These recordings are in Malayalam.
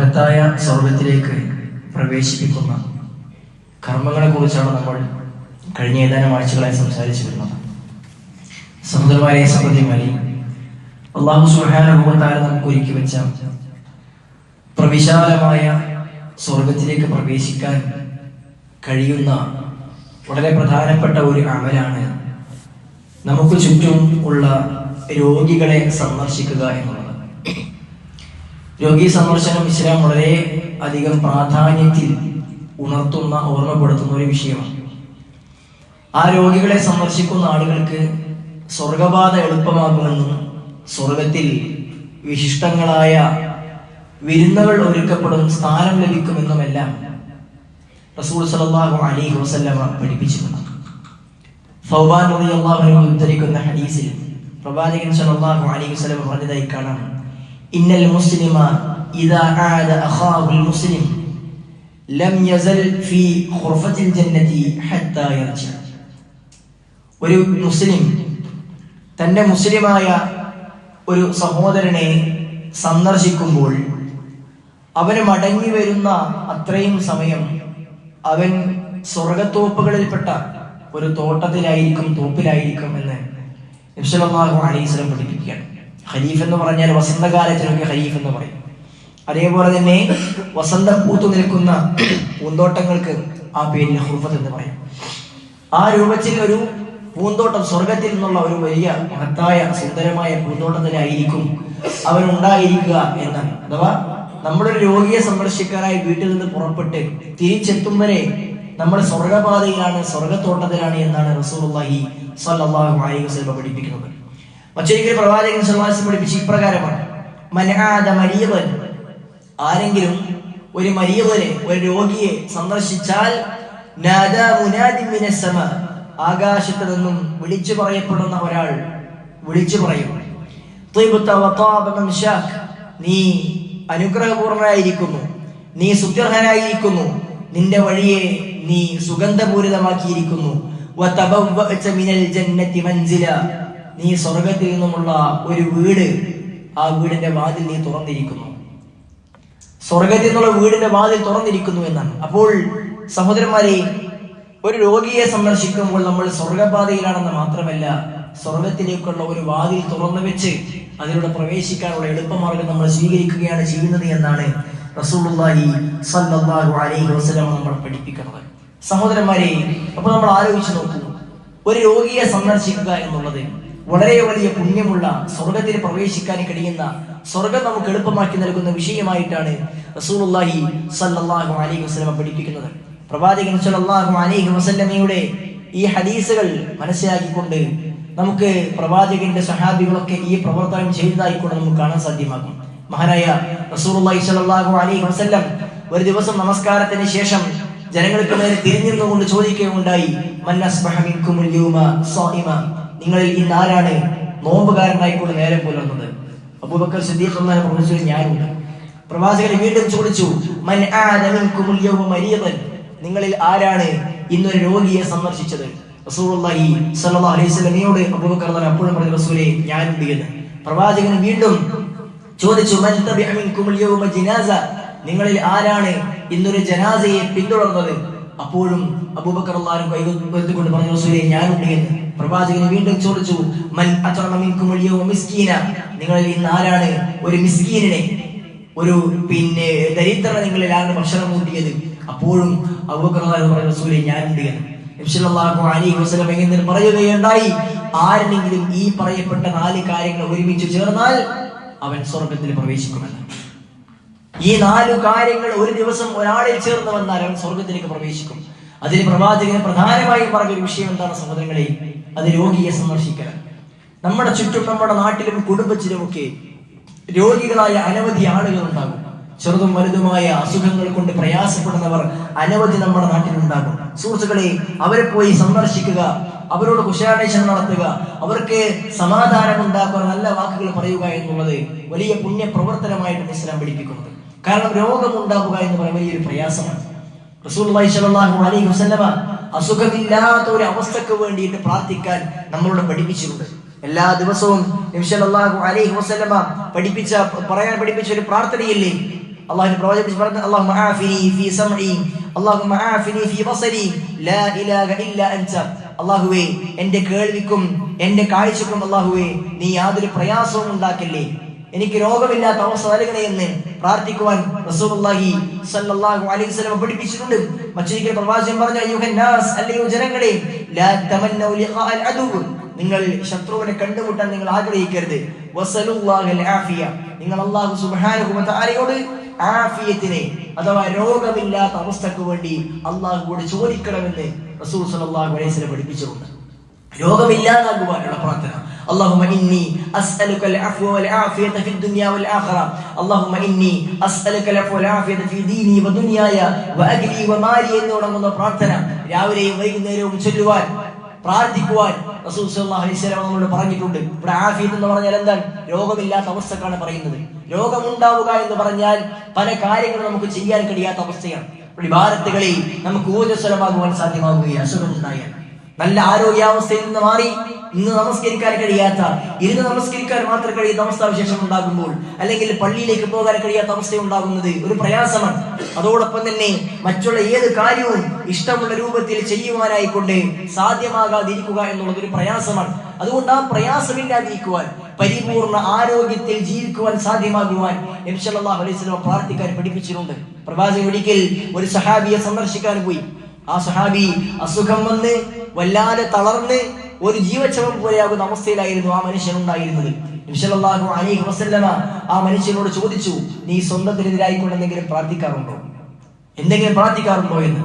മഹത്തായ സ്വർഗത്തിലേക്ക് പ്രവേശിപ്പിക്കുന്ന കർമ്മങ്ങളെ കുറിച്ചാണ് നമ്മൾ കഴിഞ്ഞ ഏതാനും ആഴ്ചകളായി സംസാരിച്ചു വരുന്നത്. സഹോദരന്മാരെ സഹോദരിമാരെ അള്ളാഹു സുഹാനുഭവത്താൽ നമുക്ക് ഒരുക്കി വെച്ച പ്രവിശാലമായ സ്വർഗത്തിലേക്ക് പ്രവേശിക്കാൻ കഴിയുന്ന വളരെ പ്രധാനപ്പെട്ട ഒരു അമലാണ് നമുക്ക് ചുറ്റും ഉള്ള രോഗികളെ സന്ദർശിക്കുക എന്നുള്ളത്. രോഗി സന്ദർശനം ഇസ്ലാം വളരെ അധികം പ്രാധാന്യത്തിൽ ഉണർത്തുന്ന ഓർമ്മപ്പെടുത്തുന്ന ഒരു വിഷയമാണ്. ആ രോഗികളെ സന്ദർശിക്കുന്ന ആളുകൾക്ക് സ്വർഗബാധ എളുപ്പമാകുമെന്നും സ്വർഗത്തിൽ വിശിഷ്ടങ്ങളായ വിരുന്നുകൾ ഒരുക്കപ്പെടും സ്ഥാനം ലഭിക്കുമെന്നുമെല്ലാം റസൂൽ സല്ലല്ലാഹു അലൈഹി വസല്ലമ പഠിപ്പിച്ചിട്ടുണ്ട്. ഉദ്ധരിക്കുന്ന ഹദീസിൽ പ്രവാചകൻ സല്ലല്ലാഹു അലി വസല്ലം പറഞ്ഞതായി കാണാം. ഇന്നൽ മുസ്ലിമ ഇദാ ആദ അഖാഹുൽ മുസ്ലിം ലം യസൽ ഫീ ഖുർഫത്തിൽ ജന്നതി ഹത്താ യർജി ഒരു മുസ്ലിം തന്റെ മുസ്ലിമായ ഒരു സഹോദരനെ സന്ദർശിക്കുമ്പോൾ അവന് മടങ്ങി വരുന്ന അത്രയും സമയം അവൻ സ്വർഗത്തോപ്പുകളിൽപ്പെട്ട ഒരു തോട്ടത്തിലായിരിക്കും തോപ്പിലായിരിക്കും എന്ന് നബ്സലാഹു അലൈസ്ലം പഠിപ്പിക്കുകയാണ്. ഖലീഫ് എന്ന് പറഞ്ഞാൽ വസന്തകാലത്തിനൊക്കെ ഖലീഫ് എന്ന് പറയും. അതേപോലെ തന്നെ വസന്ത പൂത്തു നിൽക്കുന്ന പൂന്തോട്ടങ്ങൾക്ക് ആ പേരിൽ ഹുർഫത്ത് എന്ന് പറയും. ആ രൂപത്തിൽ ഒരു പൂന്തോട്ടം സ്വർഗത്തിൽ നിന്നുള്ള ഒരു വലിയ മഹത്തായ സുന്ദരമായ പൂന്തോട്ടത്തിലായിരിക്കും അവൻ ഉണ്ടായിരിക്കുക എന്നാണ്. അഥവാ നമ്മളൊരു രോഗിയെ സന്ദർശിക്കാനായി വീട്ടിൽ നിന്ന് പുറപ്പെട്ട് തിരിച്ചെത്തും വരെ നമ്മൾ സ്വർഗപാതയിലാണ് സ്വർഗത്തോട്ടത്തിലാണ് എന്നാണ് റസൂലുള്ളാഹി സ്വല്ലല്ലാഹു അലൈഹി വസല്ലം പഠിപ്പിക്കുന്നത്. മറ്റൊരിക്കൽ പ്രവാചകൻ സല്ലല്ലാഹു പഠിപ്പിച്ച് ഇപ്രകാരമാണ്. മനാദ മരിയവൻ. ആരെങ്കിലും ഒരു മരിയവനെ ഒരു രോഗിയെ സന്ദർശിച്ചാൽ ആകാശത്ത് നിന്നും വിളിച്ചു പറയപ്പെടുന്ന ഒരാൾ വിളിച്ചു പറയും. നീ അനുഗ്രഹപൂർണനായിരിക്കുന്നു. നീ സുത്യർഹനായിരിക്കുന്നു നിന്റെ വഴിയെ നീ സുഗന്ധപൂരിതമാക്കിയിരിക്കുന്നു. നീ സ്വർഗത്തിൽ നിന്നുമുള്ള ഒരു വീട് ആ വീടിന്റെ വാതിൽ നീ തുറന്നിരിക്കുന്നു. സ്വർഗത്തിൽ നിന്നുള്ള വീടിന്റെ വാതിൽ തുറന്നിരിക്കുന്നു എന്നാണ്. അപ്പോൾ സഹോദരന്മാരെ ഒരു രോഗിയെ സന്ദർശിക്കുമ്പോൾ നമ്മൾ സ്വർഗപാതയിലാണെന്ന് മാത്രമല്ല സ്വർഗത്തിലേക്കുള്ള ഒരു വാതിൽ തുറന്നു വെച്ച് അതിലൂടെ പ്രവേശിക്കാനുള്ള എളുപ്പമാർഗം നമ്മൾ സ്വീകരിക്കുകയാണ് ചെയ്യുന്നത് എന്നാണ് റസൂലുള്ളാഹി സല്ലല്ലാഹു അലൈഹി വസല്ലം നമ്മൾ പഠിപ്പിക്കുന്നത്. സഹോദരന്മാരെ അപ്പോൾ നമ്മൾ ആലോചിച്ച് നോക്കൂ ഒരു രോഗിയെ സന്ദർശിക്കുക എന്നുള്ളത് വളരെ വലിയ പുണ്യമുള്ള സ്വർഗത്തിൽ പ്രവേശിക്കാൻ കഴിയുന്ന സ്വർഗം നമുക്ക് എളുപ്പമാക്കി നൽകുന്ന വിഷയമായിട്ടാണ് റസൂലുള്ളാഹി സ്വല്ലല്ലാഹു അലൈഹി വസല്ലം പഠിപ്പിക്കുന്നത്. പ്രവാചകൻ സ്വല്ലല്ലാഹു അലൈഹി വസല്ലമയുടെ ഈ ഹദീസുകൾ മനസ്സിലാക്കിക്കൊണ്ട് നമുക്ക് പ്രവാചകന്റെ സഹാബികളൊക്കെ ഈ പ്രവർത്തനം ചെയ്തതായിക്കൊണ്ട് നമുക്ക് കാണാൻ സാധ്യമാകും. മഹാനായ റസൂലുള്ളാഹി സ്വല്ലല്ലാഹു അലൈഹി വസല്ലം ഒരു ദിവസം നമസ്കാരത്തിന് ശേഷം ജനങ്ങൾക്ക് നേരെ തിരിഞ്ഞിരുന്നുകൊണ്ട് ചോദിക്കുകയുണ്ടായി മൻ അസ്ബഹ മിൻകുമുൽ യൗമ സായിമ നിങ്ങളിൽ ഇന്ന് ആരാണ് നോമ്പുകാരനായിക്കൊണ്ട് നേരെ പുലർന്നത്. അബൂബക്കർ സിദ്ദീഖ് അൻഹു പറഞ്ഞു ഞാനുണ്ട്. പ്രവാസികളെ വീണ്ടും ചോദിച്ചു മൻ ആദ യൗമ മരീദൻ? നിങ്ങളിൽ ആരാണ് ഇന്നൊരു രോഗിയെ സന്ദർശിച്ചത്? റസൂലുള്ളാഹി സ്വല്ലല്ലാഹു അലൈഹി വസല്ലമയോട് അബൂബക്കർ റളിയല്ലാഹു അപ്പോഴും പറഞ്ഞു റസൂലേ ഞാനുണ്ട് എന്ന്. പ്രവാചകൻ വീണ്ടും ചോദിച്ചു മൻ തബിഅ മിൻകുമുൽ യൗമ ജിനാസ? നിങ്ങളിൽ ആരാണ് ഇന്നൊരു ജനാസയെ പിന്തുടർന്നത്? അപ്പോഴും അബൂബക്കർ അള്ളാഹു കൈകൊണ്ട് പറഞ്ഞു സുരേ ഞാനുണ്ട് എന്ന്. പ്രവാചകന് വീണ്ടും ചോദിച്ചു യൗമ മിസ്കീന? നിങ്ങളിൽ ഇന്ന് ആരാണ് ഒരു മിസ്കീനിനെ ഒരു പിന്നെ ദരിദ്രനെ നിങ്ങളിൽ ആരാണ് ഭക്ഷണം കൂട്ടിയത്? അപ്പോഴും അബൂബക്കർ അള്ളാഹു പറഞ്ഞു സുരേ ഞാനുണ്ട് എന്ന്. പറയുകയുണ്ടായി? ആരെങ്കിലും ഈ പറയപ്പെട്ട നാല് കാര്യങ്ങൾ ഒരുമിച്ച് ചേർന്നാൽ അവൻ സ്വർഗത്തിൽ പ്രവേശിക്കുമെന്ന്. ഈ നാലു കാര്യങ്ങൾ ഒരു ദിവസം ഒരാളിൽ ചേർന്ന് വന്നാൽ അവൻ സ്വർഗത്തിലേക്ക് പ്രവേശിക്കും. അതിന് പ്രവാചകന് പ്രധാനമായും പറഞ്ഞൊരു വിഷയം എന്താണ് സഹോദരങ്ങളെ? അത് രോഗിയെ സന്ദർശിക്കൽ നമ്മുടെ ചുറ്റും നമ്മുടെ നാട്ടിലും കുടുംബത്തിലുമൊക്കെ രോഗികളായ അനവധി ആളുകൾ ഉണ്ടാകും. ചെറുതും വലുതുമായ അസുഖങ്ങൾ കൊണ്ട് പ്രയാസപ്പെടുന്നവർ അനവധി നമ്മുടെ നാട്ടിലുണ്ടാകും സുഹൃത്തുക്കളെ അവരെ പോയി സന്ദർശിക്കുക അവരോട് കുശാന്വേഷണം നടത്തുക അവർക്ക് സമാധാനം ഉണ്ടാക്കുക നല്ല വാക്കുകൾ പറയുക എന്നുള്ളത് വലിയ പുണ്യ പ്രവർത്തനമായിട്ട് ഇസ്ലാം പഠിപ്പിക്കുന്നത് കാരണം രോഗം ഉണ്ടാവുക എന്ന് പറയുന്നത് വലിയൊരു പ്രയാസമാണ്. റസൂൽ സ്വല്ലല്ലാഹു അലൈഹി വസല്ലമ അസുഖമില്ലാത്ത ഒരു അവസ്ഥക്ക് വേണ്ടിയിട്ട് പ്രാർത്ഥിക്കാൻ നമ്മളോട് പഠിപ്പിച്ചിട്ടുണ്ട്. എല്ലാ ദിവസവും സല്ലല്ലാഹു അലൈഹി വസല്ലമ പഠിപ്പിച്ച പറയാൻ പഠിപ്പിച്ച ഒരു പ്രാർത്ഥനയില്ലേ? അള്ളാഹു പ്രവചിപ്പിച്ച് പറഞ്ഞു അള്ളാഹു ആഫിനി ഫീ സമഈ അല്ലാഹുമ്മ ആഫിനി ഫീ ബസരി ലാ ഇലാഹ ഇല്ല അൻത. അള്ളാഹുവേ എന്റെ കേൾവിക്കും എന്റെ കാഴ്ചക്കും അള്ളാഹുവേ നീ യാതൊരു പ്രയാസവും ഉണ്ടാക്കില്ലേ? എനിക്ക് രോഗമില്ലാത്ത അവസ്ഥ നൽകണേ എന്ന് പ്രാർത്ഥിക്കുവാൻ റസൂലുള്ളാഹി സ്വല്ലല്ലാഹു അലൈഹി വസല്ലം പഠിപ്പിച്ചിട്ടുണ്ട്. മറ്റൊരിക്കൽ പ്രവാചകൻ പറഞ്ഞു അയ്യുഹൻ നാസ് അല്ലയോ ജനങ്ങളെ ലാ തമന്നൗ ലിഖാഅൽ അദുവ് നിങ്ങൾ ശത്രുവിനെ കണ്ടുമുട്ടാൻ നിങ്ങൾ ആഗ്രഹിക്കരുത്. വസലുല്ലാഹൽ ആഫിയ. നിങ്ങൾ അല്ലാഹു സുബ്ഹാനഹു തആലയോട് ആഫിയത്തിനെ അഥവാ രോഗമില്ലാത്ത അവസ്ഥക്ക് വേണ്ടി അള്ളാഹുവോട് ചോദിക്കണമെന്ന് റസൂൽ സല്ലല്ലാഹു അലൈഹി വസല്ലം പഠിപ്പിച്ചിട്ടുണ്ട്. രോഗമില്ലാതാകുവാനുള്ള പ്രാർത്ഥന اللهم إني أسألك العفو والعافية في الدنيا والآخرة اللهم إني أسألك العفو والعافية في ديني ودنياي وأجلي ومالي എന്ന് തുടങ്ങുന്ന പ്രാർത്ഥന രാവിലെയും വൈകുന്നേരവും ചൊല്ലുവാൻ പ്രാർത്ഥിക്കുവാൻ റസൂൽ സല്ലല്ലാഹു അലൈഹി വസല്ലം നമ്മളോട് പറഞ്ഞിട്ടുണ്ട് ഇവിടെ ആഫിയത്ത് എന്ന് പറഞ്ഞാൽ എന്താണ് രോഗമില്ലാത്ത അവസ്ഥക്കാണ് പറയുന്നത് രോഗമുണ്ടാവുക എന്ന് പറഞ്ഞാൽ പല കാര്യങ്ങളും നമുക്ക് ചെയ്യാൻ കഴിയാത്ത അവസ്ഥയാണ് വിഭാരത്തുകളിൽ നമുക്ക് ഊർജ്ജസ്വലമാകുവാൻ സാധ്യമാകുകയില്ല അസുഖമുണ്ടായാൽ നല്ല ആരോഗ്യാവസ്ഥയിൽ നിന്ന് മാറി ഇന്ന് നമസ്കരിക്കാൻ കഴിയാത്ത ഇരുന്ന് നമസ്കരിക്കാൻ മാത്രം കഴിയുന്ന അവസ്ഥാവിശേഷം ഉണ്ടാകുമ്പോൾ അല്ലെങ്കിൽ പള്ളിയിലേക്ക് പോകാൻ കഴിയാത്ത അവസ്ഥ ഉണ്ടാകുന്നത് ഒരു പ്രയാസമാണ്. അതോടൊപ്പം തന്നെ മറ്റുള്ള ഏത് കാര്യവും ഇഷ്ടമുള്ള രൂപത്തിൽ ചെയ്യുവാനായിക്കൊണ്ട് സാധ്യമാകാതിരിക്കുക എന്നുള്ളത് ഒരു പ്രയാസമാണ്. അതുകൊണ്ട് ആ പ്രയാസമില്ലാതിരിക്കുവാൻ പരിപൂർണ ആരോഗ്യത്തിൽ ജീവിക്കുവാൻ സാധ്യമാകുവാൻ നബി സല്ലല്ലാഹു അലൈഹി വസല്ലം പ്രാർത്ഥിക്കാൻ പഠിപ്പിച്ചിട്ടുണ്ട്. പ്രവാചകൻ ഒരിക്കൽ ഒരു സഹാബിയെ സന്ദർശിക്കാൻ പോയി. ആ സഹാബി അസുഖം വന്ന് വല്ലാതെ തളർന്ന് ഒരു ജീവച്ചവം പോലെയാകുന്ന അവസ്ഥയിലായിരുന്നു ആ മനുഷ്യൻ ഉണ്ടായിരുന്നത് നബിസല്ലാഹു അലൈഹി വസല്ലമ ആ മനുഷ്യനോട് ചോദിച്ചു നീ സ്വന്തത്തിനെതിരായിക്കൊണ്ട് എന്തെങ്കിലും പ്രാർത്ഥിക്കാറുണ്ടോ? എന്തെങ്കിലും പ്രാർത്ഥിക്കാറുണ്ടോ എന്ന്?